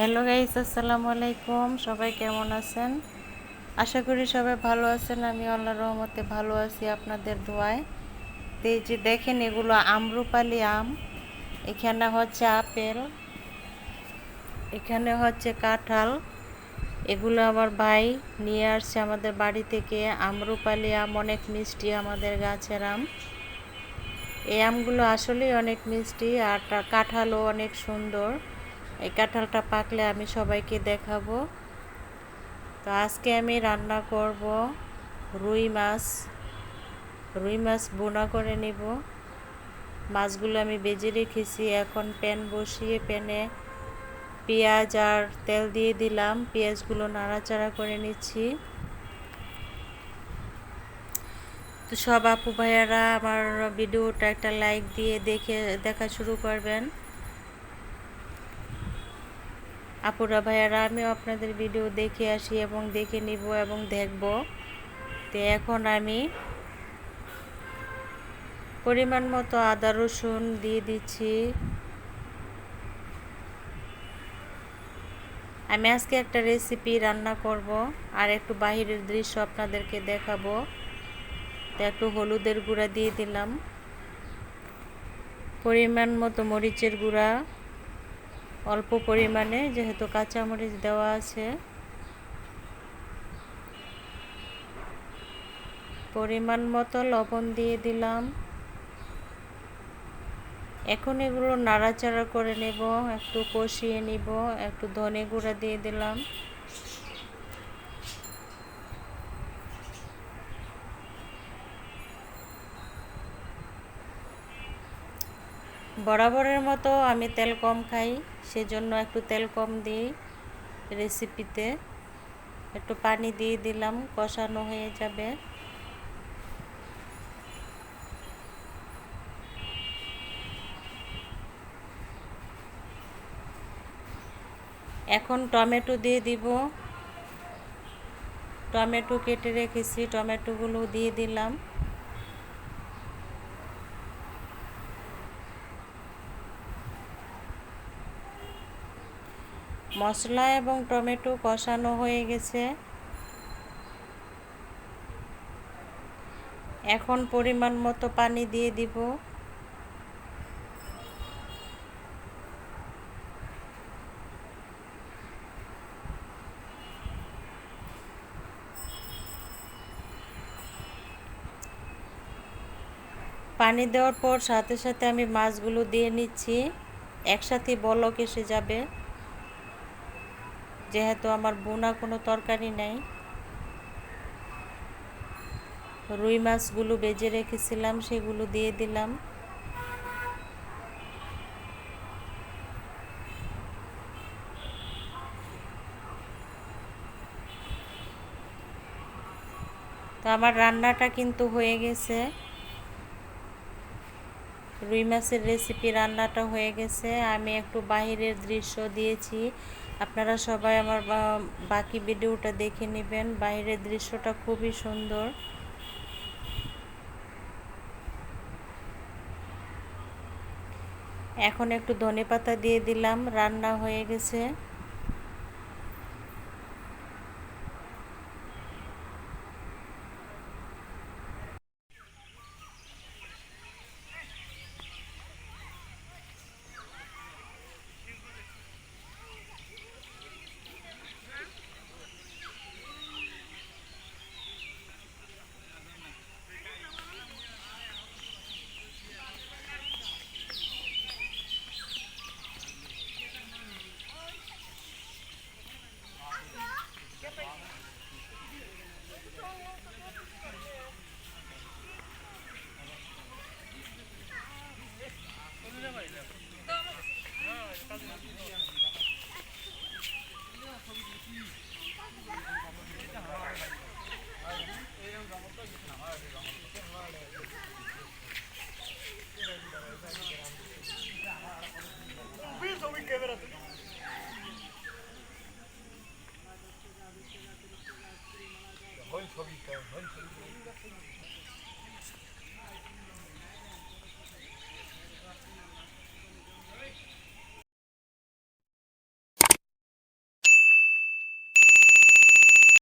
Hello guys, আসসালামু আলাইকুম। সবাই কেমন আছেন? আশা করি সবাই ভালো আছেন। আমি আল্লাহর রহমতে ভালো আছি আপনাদের দোয়ায়। তো এই যে দেখেন, এগুলো আমরুপালি আম, এখানে হচ্ছে আপেল, এখানে হচ্ছে কাঁঠাল। এগুলো আমার ভাই নিয়ে আসছে আমাদের বাড়ি থেকে। আমরুপালি আম অনেক মিষ্টি আমাদের গাছের আম। এই আমগুলো আসলেই অনেক মিষ্টি, আর কাঁঠালও অনেক সুন্দর। এই কাঁঠালটা পাকলে আমি সবাইকে দেখাবো। তো আজকে আমি রান্না করব রুই মাছ। রুই মাছ বোনা করে নিব। মাছগুলো আমি বেজে রেখেছি। এখন প্যান বসিয়ে প্যানে পেঁয়াজ আর তেল দিয়ে দিলাম। পেঁয়াজগুলো নাড়াচাড়া করে নিচ্ছি। তো সব আপু ভাইয়ারা আমার ভিডিওটা একটা লাইক দিয়ে দেখে দেখা শুরু করবেন। আপুরা ভাইয়ারা, আমিও আপনাদের ভিডিও দেখে আসি এবং দেখে নিব এবং দেখব। তো এখন আমি পরিমাণ মতো আদা, রসুন দিয়ে দিচ্ছি। আমি আজকে একটা রেসিপি রান্না করব আর একটু বাহিরের দৃশ্য আপনাদেরকে দেখাবো। তো একটু হলুদের গুঁড়া দিয়ে দিলাম। পরিমাণ মতো মরিচের গুঁড়া। অল্প পরিমাণে যেহেতু কাঁচামরিচ দেওয়া আছে। পরিমাণ মতো লবণ দিয়ে দিলাম। এখন এগুলো নাড়াচাড়া করে নেব, একটু কষিয়ে নিব, একটু ধনে গুঁড়া দিয়ে দিলাম। বরাবরের মতো আমি তেল কম খাই, সেজন্য একটু তেল কম দিই রেসিপিতে একটু পানি দিয়ে দিলাম, কষানো হয়ে যাবে। এখন টমেটো দিয়ে দিব। টমেটো কেটে রেখেছি, টমেটোগুলো দিয়ে দিলাম। মশলা এবং টমেটো কষানো হয়ে গেছে। এখন পরিমাণ মতো পানি দিয়ে দিব। পানি দেওয়ার পর সাথে সাথে আমি মাছগুলো দিয়ে নিচ্ছি। একসাথে বলক এসে যাবে। যেহেতু আমার বোনা কোনো তরকারি নেই, রুই মাছগুলো বেজে রেখেছিলাম, সেগুলো দিয়ে দিলাম। তো আমার রান্নাটা কিন্তু হয়ে গেছে। রুই মাছের রেসিপি রান্নাটা হয়ে গেছে। আমি একটু বাহিরের দৃশ্য দিয়েছি। আপনারা সবাই আমার বাকি ভিডিওটা দেখে নেবেন। বাইরের দৃশ্যটা খুবই সুন্দর। এখন একটু ধনে পাতা দিয়ে দিলাম, রান্না হয়ে গেছে। হল ছবিটা হল ছবি